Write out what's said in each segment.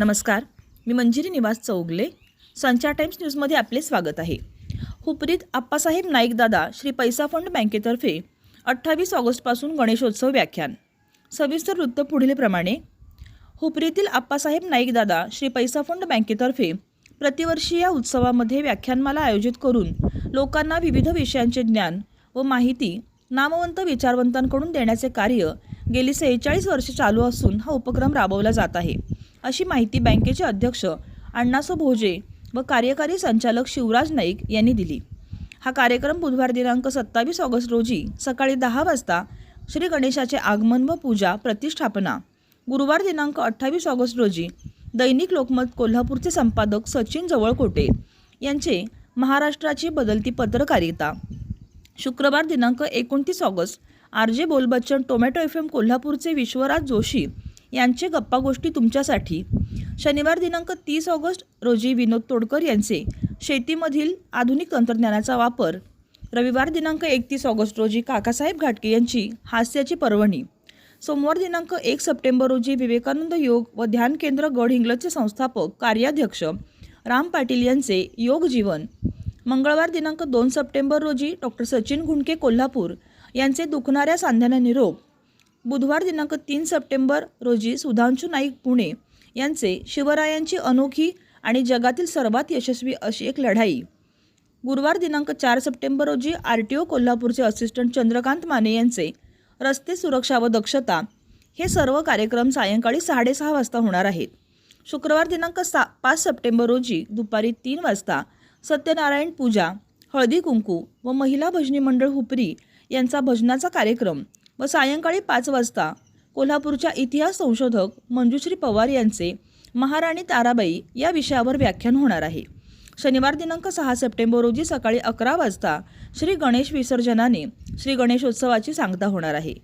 नमस्कार मी मंजिरी निवास चौगले संचार टाइम्स न्यूजमध्ये आपले स्वागत आहे. हुपरीत आप्पासाहेब नाईकदादा श्री पैसा फंड बँकेतर्फे अठ्ठावीस ऑगस्टपासून गणेशोत्सव व्याख्यान. सविस्तर वृत्त पुढीलप्रमाणे हुपरीतील आप्पासाहेब नाईकदादा श्री पैसा फंड बँकेतर्फे प्रतिवर्षी या उत्सवामध्ये व्याख्यानमाला आयोजित करून लोकांना विविध विषयांचे ज्ञान व माहिती नामवंत विचारवंतांकडून देण्याचे कार्य गेली सेहेचाळीस वर्षे चालू असून हा उपक्रम राबवला जात आहे. अशी माहिती बँकेचे अध्यक्ष अण्णासो भोजे व कार्यकारी संचालक शिवराज नाईक यांनी दिली. हा कार्यक्रम बुधवार दिनांक सत्तावीस ऑगस्ट रोजी सकाळी दहा वाजता श्री गणेशाचे आगमन व पूजा प्रतिष्ठापना गुरुवार दिनांक अठ्ठावीस ऑगस्ट रोजी दैनिक लोकमत कोल्हापूरचे संपादक सचिन जवळकोटे यांचे महाराष्ट्राची बदलती पत्रकारिता. शुक्रवार दिनांक एकोणतीस August R J बोलबच्चन tomato F M कोल्हापूरचे विश्वराज जोशी यांचे गप्पा गोष्टी तुमच्यासाठी. शनिवार दिनांक तीस ऑगस्ट रोजी विनोद तोडकर यांचे शेतीमधील आधुनिक तंत्रज्ञानाचा वापर. रविवार दिनांक एकतीस ऑगस्ट रोजी काकासाहेब घाटके यांची हास्याची पर्वणी. सोमवार दिनांक एक सप्टेंबर रोजी विवेकानंद योग व ध्यान केंद्र गडहिंग्लजचे संस्थापक कार्याध्यक्ष राम पाटील यांचे योग जीवन. मंगळवार दिनांक दोन सप्टेंबर रोजी डॉक्टर सचिन घुंडके कोल्हापूर यांचे दुखणाऱ्या सांध्याना निरोप. बुधवार दिनांक तीन सप्टेंबर रोजी सुधांशू नाईक पुणे यांचे शिवरायांची अनोखी आणि जगातील सर्वात यशस्वी अशी एक लढाई. गुरुवार दिनांक चार सप्टेंबर रोजी आर टी ओ कोल्हापूरचे असिस्टंट चंद्रकांत माने यांचे रस्ते सुरक्षा व दक्षता हे सर्व कार्यक्रम सायंकाळी साडेसहा वाजता होणार आहेत. शुक्रवार दिनांक सा पाच सप्टेंबर रोजी दुपारी तीन वाजता सत्यनारायण पूजा हळदी कुंकू व महिला भजनी मंडळ हुपरी यांचा भजनाचा कार्यक्रम व सायंकाळी पाच वाजता कोल्हापूरच्या इतिहास संशोधक मंजुश्री पवार यांचे महाराणी ताराबाई या विषयावर व्याख्यान होणार आहे. शनिवार दिनांक सहा सप्टेंबर रोजी सकाळी अकरा वाजता श्री गणेश विसर्जनाने श्री गणेशोत्सवाची सांगता होणार आहे.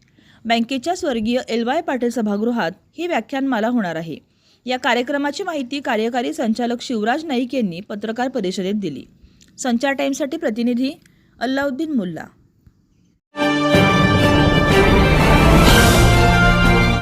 बँकेच्या स्वर्गीय एल वाय पाटील सभागृहात ही व्याख्यानमाला होणार आहे. या कार्यक्रमाची माहिती कार्यकारी संचालक शिवराज नाईक यांनी पत्रकार परिषदेत दिली. संचार टाईमसाठी प्रतिनिधी अल्लाउद्दीन मुल्ला.